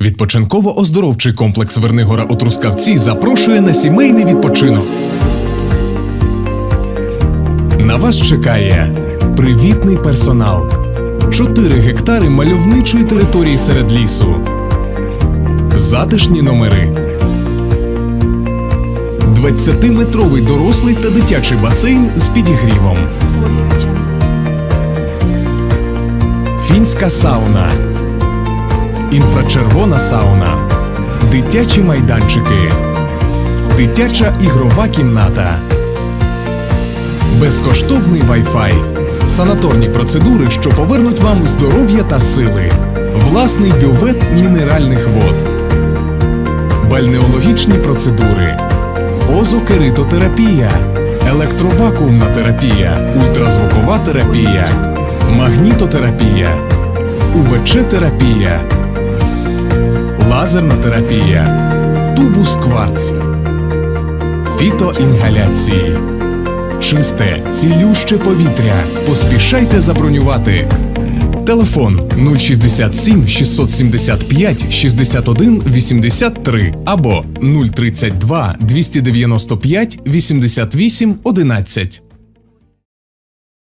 Відпочинково-оздоровчий комплекс Вернигора у Трускавці запрошує на сімейний відпочинок. На вас чекає привітний персонал, 4 гектари мальовничої території серед лісу, затишні номери, 20-метровий дорослий та дитячий басейн з підігрівом, фінська сауна, інфрачервона сауна, дитячі майданчики, дитяча ігрова кімната. Безкоштовний Wi-Fi, санаторні процедури, що повернуть вам здоров'я та сили, власний бювет мінеральних вод, бальнеологічні процедури, озокеритотерапія, електровакуумна терапія, ультразвукова терапія, магнітотерапія, УВЧ-терапія, лазерна терапія, тубус кварц, фітоінгаляції. Чисте, цілюще повітря. Поспішайте забронювати. Телефон 067 675 61 83 або 032 295 88 11.